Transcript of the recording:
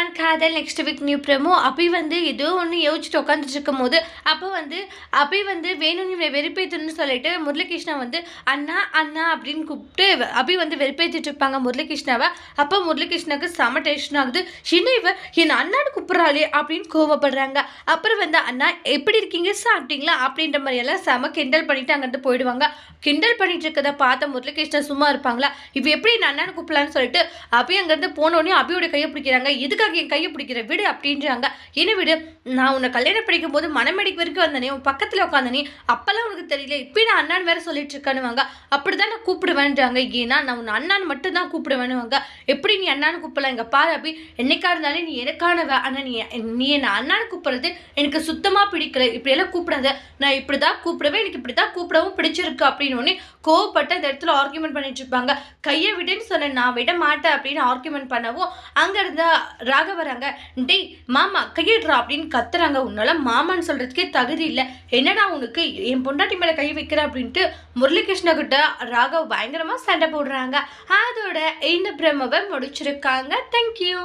நான் காதல் next week new promo அபி வந்து ஏதோ ஒன்று யோசிச்சுட்டு உட்காந்துட்டு இருக்கும் போது அப்போ வந்து அபி வந்து வேணும் இவனை வெறுப்பேற்றணும்னு சொல்லிட்டு முரளிகிருஷ்ணா வந்து அண்ணா அண்ணா அப்படின்னு கூப்பிட்டு அபி வந்து வெறுப்பேற்றிட்டு இருப்பாங்க முரளிகிருஷ்ணாவை. அப்போ முரளிகிருஷ்ணாவுக்கு செம டென்ஷன் ஆகுது. என்ன இவ? என் அண்ணான்னு கூப்பிட்றாளே அப்படின்னு கோவப்படுறாங்க. அப்புறம் வந்து அண்ணா எப்படி இருக்கீங்க? சாப்பிட்டீங்களா? அப்படின்ற மாதிரியெல்லாம் செம கிண்டல் பண்ணிட்டு அங்கேருந்து போயிடுவாங்க. கிண்டல் பண்ணிட்டு இருக்கதை பார்த்த முரளிகிருஷ்ணன் சும்மா இருப்பாங்களா? இப்போ எப்படி என் அண்ணான்னு கூப்பிடலான்னு சொல்லிட்டு அபி அங்கேருந்து போனோடனே அபியோட கையை பிடிக்கிறாங்க. எதுக்காக என் கையை பிடிக்கிற விடு அப்படின்றாங்க. என்ன விடு நான் உன்னை கல்யாணம் படிக்கும் போது மனமெடிக்கு வரைக்கும் வந்தனே உன் பக்கத்தில் உட்காந்தனே அப்பெல்லாம் உனக்கு தெரியல இப்போ நான் அண்ணான் வேற சொல்லிட்டு இருக்கானுவாங்க. அப்படிதான் நான் கூப்பிடுவேன்றாங்க. ஏன்னா நான் உன் அண்ணான் மட்டும் தான் கூப்பிடுவேனுவாங்க எப்படி நீ அண்ணான்னு கூப்பிடலாம்? எங்கள் பாரு அப்படி என்னைக்கா இருந்தாலும் நீ எனக்கானவ. ஆனால் நீ நீ என்னை அண்ணான்னு கூப்பிட்றது எனக்கு சுத்தமாக பிடிக்கல. இப்படியெல்லாம் கூப்பிடாத. நான் இப்படி தான் கூப்பிடுவேன் எனக்கு இப்படி தான் கூப்பிடவும் பிடிச்சிருக்கு அப்படின்னு கோவப்பட்டு அந்த இடத்துல ஆர்கியூமெண்ட் பண்ணிட்டு இருப்பாங்க. கையை விடுன்னு சொன்னேன் நான் விட மாட்டேன் அப்படின்னு ஆர்கியூமெண்ட் பண்ணவும் அங்கேருந்து ராக வராங்க டேய் மாமா கையிடுறா அப்படின்னு கத்துறாங்க. உன்னால மாமான்னு சொல்றதுக்கே தகுதி இல்லை. என்னடா உனக்கு என் பொண்டாட்டி மேல கை வைக்கிற அப்படின்ட்டு முரளிகிருஷ்ண கிட்ட ராகவ் பயங்கரமா சண்டை போடுறாங்க. அதோட இந்த பிரமவை முடிச்சிருக்காங்க. தேங்க்யூ